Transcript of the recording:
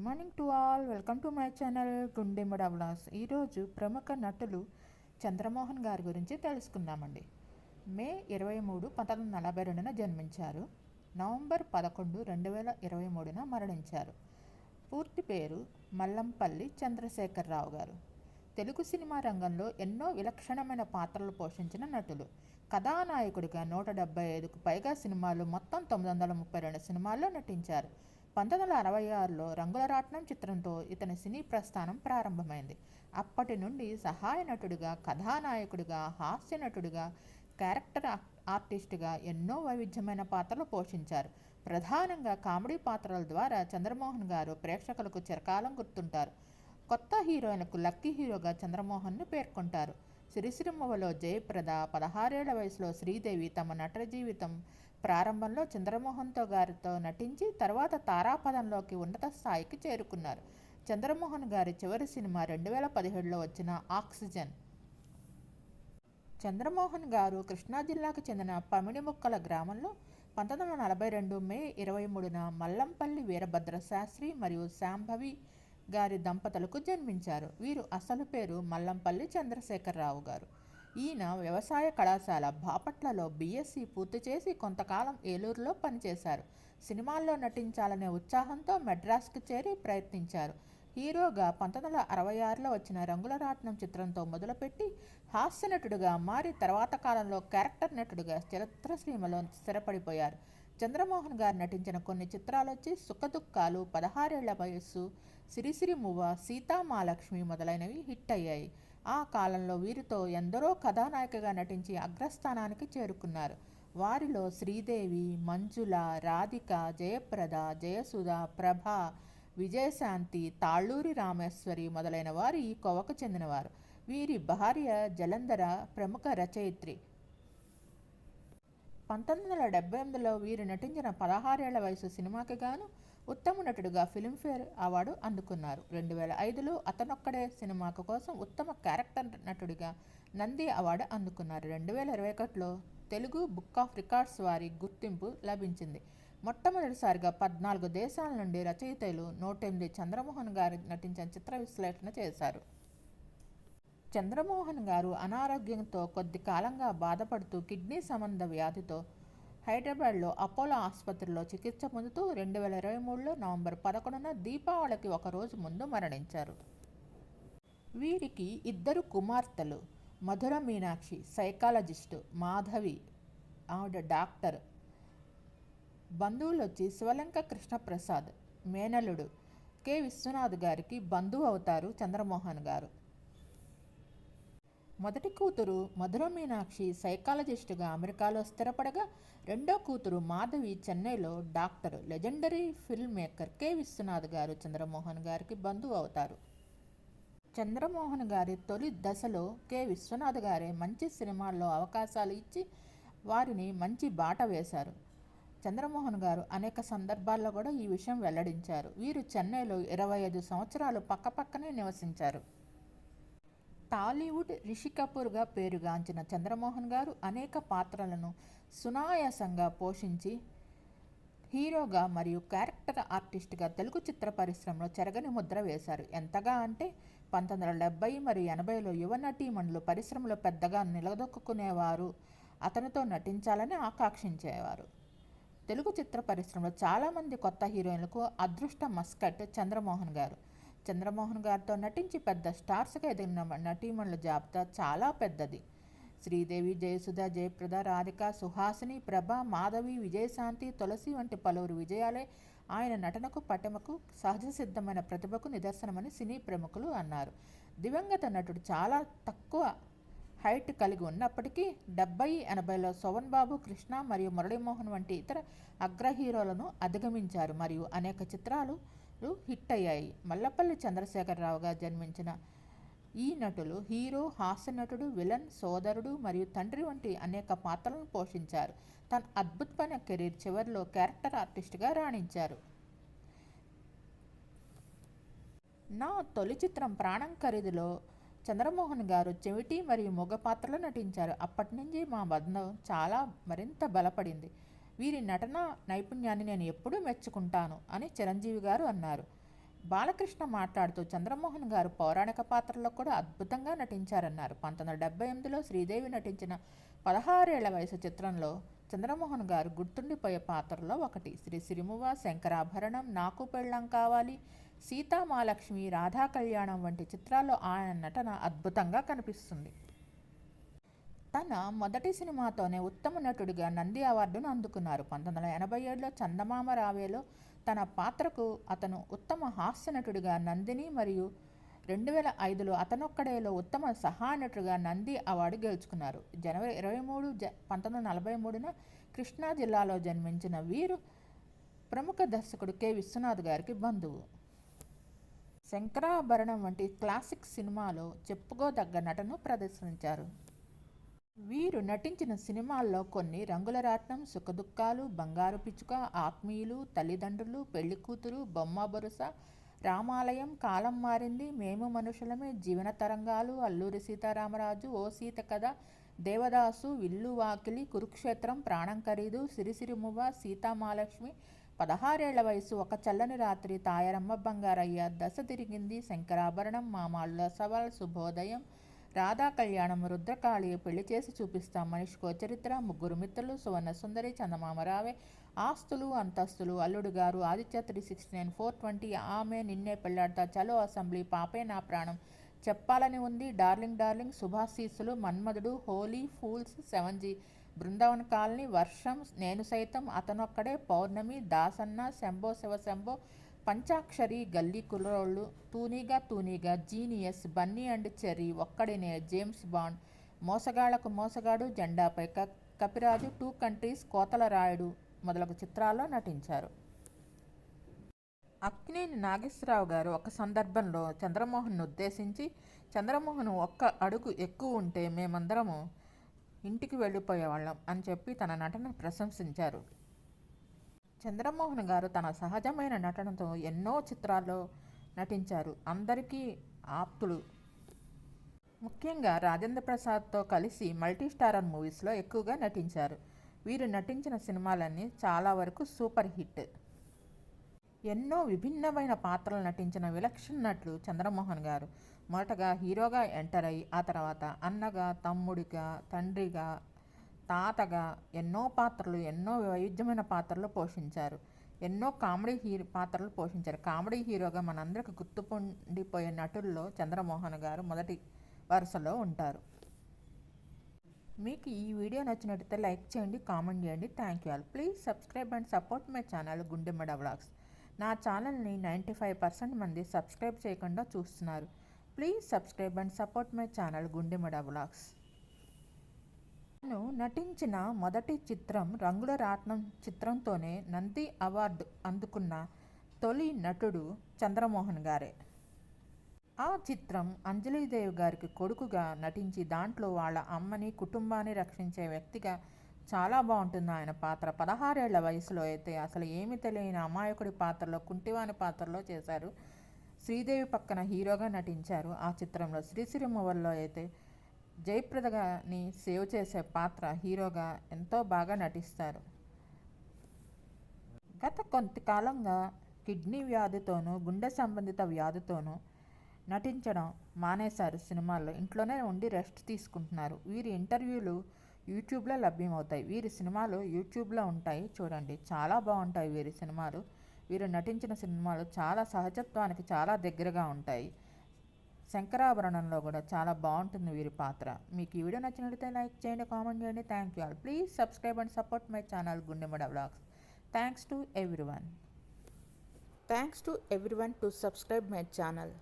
Good morning to all welcome to my channel Gundemuda vlogs ఈరోజు ప్రముఖ నటులు చంద్రమోహన్ గారి గురించి తెలుసుకుందామండి. మే ఇరవై మూడు పంతొమ్మిది వందల నలభై రెండున జన్మించారు. నవంబర్ పదకొండు రెండు వేల ఇరవై మూడున మరణించారు. పూర్తి పేరు మల్లంపల్లి చంద్రశేఖరరావు గారు. తెలుగు సినిమా రంగంలో ఎన్నో విలక్షణమైన పాత్రలు పోషించిన నటులు. కథానాయకుడిగా నూట డెబ్బై ఐదుకు పైగా సినిమాలు మొత్తం తొమ్మిది వందల ముప్పై రెండు సినిమాల్లో నటించారు. పంతొమ్మిది వందల అరవై ఆరులో రంగుల రాట్నం చిత్రంతో ఇతని సినీ ప్రస్థానం ప్రారంభమైంది. అప్పటి నుండి సహాయ నటుడిగా కథానాయకుడిగా హాస్య నటుడిగా క్యారెక్టర్ ఆర్టిస్టుగా ఎన్నో వైవిధ్యమైన పాత్రలు పోషించారు. ప్రధానంగా కామెడీ పాత్రల ద్వారా చంద్రమోహన్ గారు ప్రేక్షకులకు చిరకాలం గుర్తుంటారు. కొత్త హీరోయిన్కు లక్కీ హీరోగా చంద్రమోహన్ను పేర్కొంటారు. సిరిసిరిమ్మవలో జయప్రద పదహారేళ్ళ వయసులో శ్రీదేవి తమ నట జీవితం ప్రారంభంలో చంద్రమోహన్తో గారితో నటించి తర్వాత తారాపదంలోకి ఉన్నత స్థాయికి చేరుకున్నారు. చంద్రమోహన్ గారి చివరి సినిమా రెండు వేల పదిహేడులో వచ్చిన ఆక్సిజన్. చంద్రమోహన్ గారు కృష్ణా జిల్లాకు చెందిన పమిడిముక్కల గ్రామంలో పంతొమ్మిది వందల నలభై రెండు మే ఇరవై మూడున మల్లంపల్లి వీరభద్ర శాస్త్రి మరియు శాంభవి గారి దంపతులకు జన్మించారు. వీరు అసలు పేరు మల్లంపల్లి చంద్రశేఖరరావు గారు. ఈయన వ్యవసాయ కళాశాల బాపట్లలో బీఎస్సీ పూర్తి చేసి కొంతకాలం ఏలూరులో పనిచేశారు. సినిమాల్లో నటించాలనే ఉత్సాహంతో మెడ్రాస్కు చేరి ప్రయత్నించారు. హీరోగా పంతొమ్మిది వందల అరవై ఆరులో వచ్చిన రంగుల రాట్నం చిత్రంతో మొదలుపెట్టి హాస్య నటుడిగా మారి తర్వాత కాలంలో క్యారెక్టర్ నటుడిగా చరిత్రసీమలో స్థిరపడిపోయారు. చంద్రమోహన్ గారు నటించిన కొన్ని చిత్రాలు వచ్చి సుఖదుఖాలు పదహారేళ్ళ వయస్సు సిరిసిరి మువ్వ సీతామాలక్ష్మి మొదలైనవి హిట్ అయ్యాయి. ఆ కాలంలో వీరితో ఎందరో కథానాయికగా నటించి అగ్రస్థానానికి చేరుకున్నారు. వారిలో శ్రీదేవి మంజుల రాధిక జయప్రద జయసుధ ప్రభ విజయశాంతి తాళ్ళూరి రామేశ్వరి మొదలైన వారు ఈ కోవకు చెందినవారు. వీరి భార్య జలంధర ప్రముఖ రచయిత్రి. పంతొమ్మిది వందల డెబ్బై ఎనిమిదిలో వీరు నటించిన పదహారేళ్ళ వయసు సినిమాకి గాను ఉత్తమ నటుడిగా ఫిల్మ్ఫేర్ అవార్డు అందుకున్నారు. రెండు వేల ఐదులో అతనొక్కడే సినిమాకు కోసం ఉత్తమ క్యారెక్టర్ నటుడిగా నంది అవార్డు అందుకున్నారు. రెండు వేల ఇరవై ఒకటిలో తెలుగు బుక్ ఆఫ్ రికార్డ్స్ వారి గుర్తింపు లభించింది. మొట్టమొదటిసారిగా పద్నాలుగు దేశాల నుండి రచయితలు నూట ఎనిమిది చంద్రమోహన్ గారు నటించిన చిత్ర విశ్లేషణ చేశారు. చంద్రమోహన్ గారు అనారోగ్యంతో కొద్ది కాలంగా బాధపడుతూ కిడ్నీ సంబంధ వ్యాధితో హైదరాబాద్లో అపోలో ఆసుపత్రిలో చికిత్స పొందుతూ రెండు వేల ఇరవై మూడులో నవంబర్ పదకొండున దీపావళికి ఒక రోజు ముందు మరణించారు. వీరికి ఇద్దరు కుమార్తెలు మధుర మీనాక్షి సైకాలజిస్టు మాధవి ఆవిడ డాక్టర్ బంధువులు వచ్చి శివలంక కృష్ణప్రసాద్ మేనలుడు కె. విశ్వనాథ్ గారికి బంధువు అవుతారు చంద్రమోహన్ గారు. మొదటి కూతురు మధుర మీనాక్షి సైకాలజిస్టుగా అమెరికాలో స్థిరపడగా రెండో కూతురు మాధవి చెన్నైలో doctor legendary film maker K. Viswanath garu Chandramohan గారికి బంధువు అవుతారు. చంద్రమోహన్ గారి తొలి దశలో కె. విశ్వనాథ్ గారే మంచి సినిమాల్లో అవకాశాలు ఇచ్చి వారిని మంచి బాట వేశారు. చంద్రమోహన్ గారు అనేక సందర్భాల్లో కూడా ఈ విషయం వెల్లడించారు. వీరు చెన్నైలో ఇరవై ఐదు సంవత్సరాలు పక్కపక్కనే నివసించారు. టాలీవుడ్ రిషి కపూర్గా పేరుగాంచిన చంద్రమోహన్ గారు అనేక పాత్రలను సునాయాసంగా పోషించి హీరోగా మరియు క్యారెక్టర్ ఆర్టిస్ట్గా తెలుగు చిత్ర పరిశ్రమలో చెరగని ముద్ర వేశారు. ఎంతగా అంటే పంతొమ్మిది వందల డెబ్బై మరియు ఎనభైలో యువ నటీమణులు పరిశ్రమలో పెద్దగా నిలదొక్కునేవారు అతనితో నటించాలని ఆకాంక్షించేవారు. తెలుగు చిత్ర పరిశ్రమలో చాలామంది కొత్త హీరోయిన్లకు అదృష్ట మస్కట్ చంద్రమోహన్ గారు. చంద్రమోహన్ గారితో నటించి పెద్ద స్టార్స్గా ఎదిగిన నటీమణుల జాబితా చాలా పెద్దది. శ్రీదేవి జయసుధ జయప్రద రాధిక సుహాసిని ప్రభ మాధవి విజయశాంతి తులసి వంటి పలువురు విజయాలే ఆయన నటనకు పటమకు సహజ సిద్ధమైన ప్రతిభకు నిదర్శనమని సినీ ప్రముఖులు అన్నారు. దివంగత నటుడు చాలా తక్కువ హైట్ కలిగి ఉన్నప్పటికీ డెబ్బై ఎనభైలో శోవన్ బాబు కృష్ణ మరియు మురళీమోహన్ వంటి ఇతర అగ్ర హీరోలను అధిగమించారు. మరియు అనేక చిత్రాలు హిట్ అయ్యాయి మల్లపల్లి చంద్రశేఖరరావుగా జన్మించిన ఈ నటులు హీరో హాస్య నటుడు విలన్ సోదరుడు మరియు తండ్రి వంటి అనేక పాత్రలను పోషించారు. తన అద్భుతమైన కెరీర్ చివరిలో క్యారెక్టర్ ఆర్టిస్ట్గా రాణించారు. నా తొలి చిత్రం ప్రాణం ఖరీదులో చంద్రమోహన్ గారు చెవిటి మరియు మొగ పాత్రలో నటించారు. అప్పటి నుంచి మా బంధం చాలా మరింత బలపడింది. వీరి నటన నైపుణ్యాన్ని నేను ఎప్పుడూ మెచ్చుకుంటాను అని చిరంజీవి గారు అన్నారు. బాలకృష్ణ మాట్లాడుతూ చంద్రమోహన్ గారు పౌరాణిక పాత్రలో కూడా అద్భుతంగా నటించారన్నారు. పంతొమ్మిది వందల డెబ్బై ఎనిమిదిలో శ్రీదేవి నటించిన పదహారేళ్ళ వయసు చిత్రంలో చంద్రమోహన్ గారు గుర్తుండిపోయే పాత్రలో ఒకటి. శ్రీ సిరిమువ శంకరాభరణం నాకు పెళ్ళం కావాలి సీతామాలక్ష్మి రాధా కళ్యాణం వంటి చిత్రాల్లో ఆయన నటన అద్భుతంగా కనిపిస్తుంది. తన మొదటి సినిమాతోనే ఉత్తమ నటుడిగా నంది అవార్డును అందుకున్నారు. పంతొమ్మిది వందల ఎనభై ఏడులో చందమామ రావేలో తన పాత్రకు అతను ఉత్తమ హాస్య నటుడిగా నందిని మరియు రెండు వేల ఐదులో అతనొక్కడేలో ఉత్తమ సహానటుడిగా నంది అవార్డు గెలుచుకున్నారు. జనవరి ఇరవై మూడు జ పంతొమ్మిది వందల నలభై మూడున కృష్ణా జిల్లాలో జన్మించిన వీరు ప్రముఖ దర్శకుడు కె. విశ్వనాథ్ గారికి బంధువు. శంకరాభరణం వంటి క్లాసిక్ సినిమాలో చెప్పుకోదగ్గ నటను ప్రదర్శించారు. వీరు నటించిన సినిమాల్లో కొన్ని రంగుల రాట్నం సుఖదుఖాలు బంగారు పిచ్చుక ఆత్మీయులు తల్లిదండ్రులు పెళ్ళి కూతురు బొమ్మ బొరుస రామాలయం కాలం మారింది మేము మనుషులమే జీవన తరంగాలు అల్లూరి సీతారామరాజు ఓ సీత కథ దేవదాసు విల్లు వాకిలి కురుక్షేత్రం ప్రాణం ఖరీదు సిరిసిరిమువ సీతామాలక్ష్మి పదహారేళ్ళ వయసు ఒక చల్లని రాత్రి తాయరమ్మ బంగారయ్య దశ తిరిగింది శంకరాభరణం మామాళ్ళ సవాల్ శుభోదయం రాధా కళ్యాణం రుద్రకాళి పెళ్ళి చేసి చూపిస్తాం మనిషికో చరిత్ర ముగ్గురు మిత్రులు సువర్ణ సుందరి చందమామ రావే Aasthulu Anthasthulu Alludu Garu Aditya three sixty nine four twenty Aame Ninne Pelladatha చలో అసెంబ్లీ పాపే నా ప్రాణం. చెప్పాలని ఉంది darling darling Subhashishulu Manmadhudu holy fools seven G Brindavan colony Varsham Nenu Saitham అతనొక్కడే పౌర్ణమి దాసన్న శంభో శివ శంభో పంచాక్షరి Galli Kurrollu Thuneega Thuneega genius Bunny and cherry Okkadine James Bond. Mosagallaku Mosagadu Jendapai క Kapiraju two countries కోతల రాయుడు మొదలగు చిత్రాల్లో నటించారు. అక్కినేని నాగేశ్వరరావు గారు ఒక సందర్భంలో చంద్రమోహన్ను ఉద్దేశించి చంద్రమోహన్ ఒక్క అడుగు ఎక్కువ ఉంటే మేమందరము ఇంటికి వెళ్ళిపోయేవాళ్ళం అని చెప్పి తన నటన ప్రశంసించారు. చంద్రమోహన్ గారు తన సహజమైన నటనతో ఎన్నో చిత్రాల్లో నటించారు. అందరికీ ఆప్తులు. ముఖ్యంగా రాజేంద్ర ప్రసాద్తో కలిసి మల్టీ స్టారర్ మూవీస్లో ఎక్కువగా నటించారు. వీరు నటించిన సినిమాలన్నీ చాలా వరకు సూపర్ హిట్. ఎన్నో విభిన్నమైన పాత్రలు నటించిన విలక్షణ నటులు చంద్రమోహన్ గారు. మొదటగా హీరోగా ఎంటర్ అయ్యి ఆ తర్వాత అన్నగా తమ్ముడిగా తండ్రిగా తాతగా ఎన్నో పాత్రలు ఎన్నో వైవిధ్యమైన పాత్రలు పోషించారు. ఎన్నో కామెడీ హీరో పాత్రలు పోషించారు. కామెడీ హీరోగా మనందరికి గుర్తుపొండిపోయే నటుల్లో చంద్రమోహన్ గారు మొదటి వరుసలో ఉంటారు. మీకు ఈ వీడియో నచ్చినట్లయితే లైక్ చేయండి కామెంట్ చేయండి. Thank you all. Please subscribe and support my channel Gundemada vlogs. నా ఛానల్ని నైంటీ ఫైవ్ పర్సెంట్ మంది సబ్స్క్రైబ్ చేయకుండా చూస్తున్నారు. Please subscribe and support my channel Gundemada vlogs. తను నటించిన మొదటి చిత్రం రంగుల రాట్నం చిత్రంతోనే నంది అవార్డు అందుకున్న తొలి నటుడు చంద్రమోహన్ గారే. ఆ చిత్రం అంజలిదేవి గారికి కొడుకుగా నటించి దాంట్లో వాళ్ళ అమ్మని కుటుంబాన్ని రక్షించే వ్యక్తిగా చాలా బాగుంటుంది ఆయన పాత్ర. పదహారేళ్ళ వయసులో అయితే అసలు ఏమి తెలియని అమాయకుడి పాత్రలో కుంటివాని పాత్రలో చేశారు. శ్రీదేవి పక్కన హీరోగా నటించారు. ఆ చిత్రంలో శ్రీశ్రీమవల్లో అయితే జయప్రదగాని సేవ్ చేసే పాత్ర హీరోగా ఎంతో బాగా నటిస్తారు. గత కొంతకాలంగా కిడ్నీ వ్యాధితోనూ గుండె సంబంధిత వ్యాధితోనూ నటించడం మానేశారు సినిమాల్లో. ఇంట్లోనే ఉండి రెస్ట్ తీసుకుంటున్నారు. వీరి ఇంటర్వ్యూలు యూట్యూబ్లో లభ్యమవుతాయి. వీరి సినిమాలు యూట్యూబ్లో ఉంటాయి. చూడండి చాలా బాగుంటాయి వీరి సినిమాలు. వీరు నటించిన సినిమాలు చాలా సహజత్వానికి చాలా దగ్గరగా ఉంటాయి. శంకరాభరణంలో కూడా చాలా బాగుంటుంది వీరి పాత్ర. మీకు ఈ వీడియో నచ్చినట్లయితే లైక్ చేయండి కామెంట్ చేయండి. Thank you all please subscribe and support my channel Gundemada blogs thanks to everyone thanks to everyone to subscribe my channel